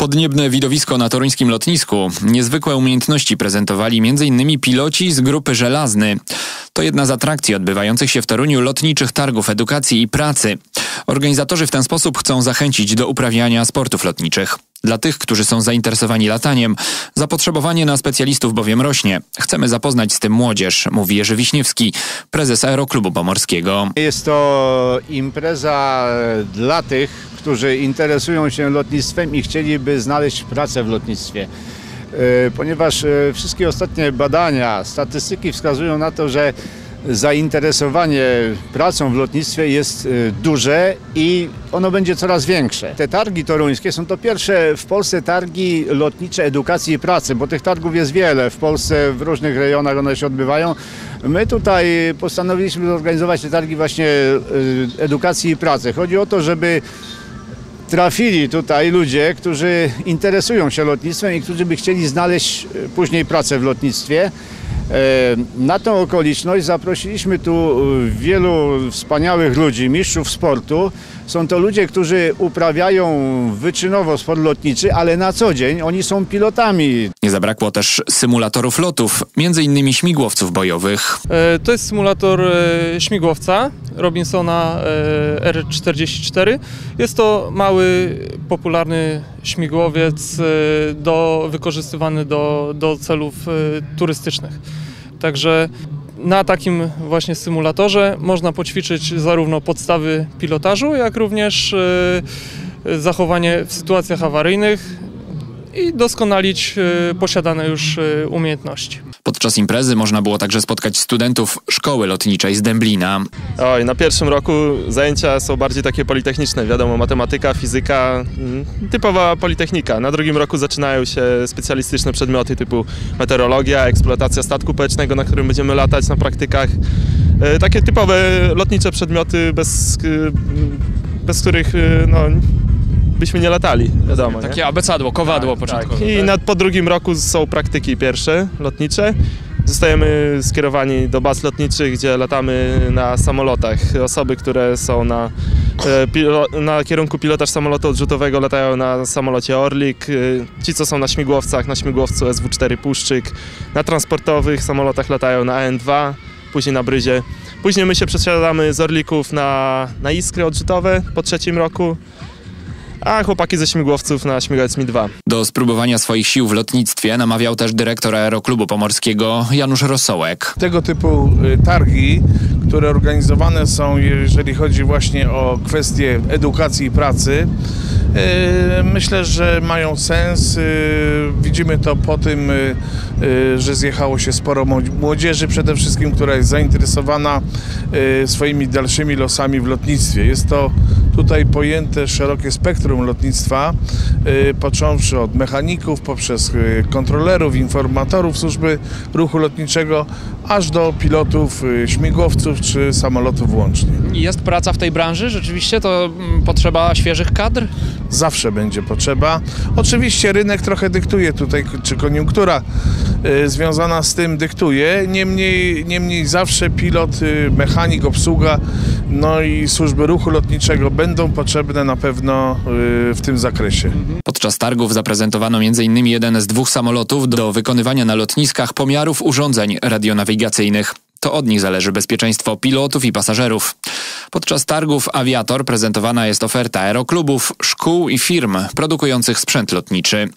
Podniebne widowisko na toruńskim lotnisku. Niezwykłe umiejętności prezentowali m.in. piloci z grupy Żelazny. To jedna z atrakcji odbywających się w Toruniu lotniczych targów edukacji i pracy. Organizatorzy w ten sposób chcą zachęcić do uprawiania sportów lotniczych. Dla tych, którzy są zainteresowani lataniem, zapotrzebowanie na specjalistów bowiem rośnie. Chcemy zapoznać z tym młodzież, mówi Jerzy Wiśniewski, prezes Aeroklubu Pomorskiego. Jest to impreza dla tych, którzy interesują się lotnictwem i chcieliby znaleźć pracę w lotnictwie. E, Ponieważ e, wszystkie ostatnie badania, statystyki wskazują na to, że zainteresowanie pracą w lotnictwie jest e, duże i ono będzie coraz większe. Te targi toruńskie są to pierwsze w Polsce targi lotnicze edukacji i pracy, bo tych targów jest wiele. W Polsce w różnych rejonach one się odbywają. My tutaj postanowiliśmy zorganizować te targi właśnie edukacji i pracy. Chodzi o to, żeby trafili tutaj ludzie, którzy interesują się lotnictwem i którzy by chcieli znaleźć e, później pracę w lotnictwie. E, Na tą okoliczność zaprosiliśmy tu e, wielu wspaniałych ludzi, mistrzów sportu. Są to ludzie, którzy uprawiają wyczynowo sport lotniczy, ale na co dzień oni są pilotami. Nie zabrakło też symulatorów lotów, m.in. śmigłowców bojowych. To jest symulator śmigłowca Robinsona e, R44. Jest to mały, popularny śmigłowiec e, do, wykorzystywany do, do celów e, turystycznych. Także na takim właśnie symulatorze można poćwiczyć zarówno podstawy pilotażu, jak również zachowanie w sytuacjach awaryjnych i doskonalić e, posiadane już e, umiejętności. Podczas imprezy można było także spotkać studentów szkoły lotniczej z Dęblina. Oj, na pierwszym roku zajęcia są bardziej takie politechniczne, wiadomo, matematyka, fizyka, mm, typowa politechnika. Na drugim roku zaczynają się specjalistyczne przedmioty typu meteorologia, eksploatacja statku powietrznego, na którym będziemy latać na praktykach. E, Takie typowe lotnicze przedmioty, bez, bez których no, byśmy nie latali, wiadomo. nie? Takie abecadło, kowadło początkowe. Tak. I na, po drugim roku są praktyki pierwsze lotnicze. Zostajemy skierowani do baz lotniczych, gdzie latamy na samolotach. Osoby, które są na, e, na kierunku pilotaż samolotu odrzutowego latają na samolocie Orlik. E, Ci, co są na śmigłowcach, na śmigłowcu SW-4 Puszczyk. Na transportowych samolotach latają na AN-2, później na Bryzie. Później my się przesiadamy z Orlików na, na Iskry odrzutowe po trzecim roku. A chłopaki ze śmigłowców na śmigłowiec Mi-2. Do spróbowania swoich sił w lotnictwie namawiał też dyrektor Aeroklubu Pomorskiego Janusz Rosołek. tego typu y, targi, które organizowane są, jeżeli chodzi właśnie o kwestie edukacji i pracy, y, myślę, że mają sens. Widzimy to po tym, y, y, że zjechało się sporo młodzi- młodzieży, przede wszystkim, która jest zainteresowana y, swoimi dalszymi losami w lotnictwie. Jest to tutaj pojęte szerokie spektrum lotnictwa, począwszy od mechaników, poprzez kontrolerów, informatorów służby ruchu lotniczego, aż do pilotów śmigłowców czy samolotów włącznie. Jest praca w tej branży? Rzeczywiście to mm, potrzeba świeżych kadr? Zawsze będzie potrzeba. Oczywiście rynek trochę dyktuje tutaj, czy koniunktura y, związana z tym dyktuje. Niemniej, niemniej zawsze pilot, y, mechanik, obsługa, no i służby ruchu lotniczego będą potrzebne na pewno y, w tym zakresie. Podczas targów zaprezentowano m.in. jeden z dwóch samolotów do wykonywania na lotniskach pomiarów urządzeń radionawigacyjnych. To od nich zależy bezpieczeństwo pilotów i pasażerów. Podczas targów Aviator prezentowana jest oferta aeroklubów, szkół i firm produkujących sprzęt lotniczy.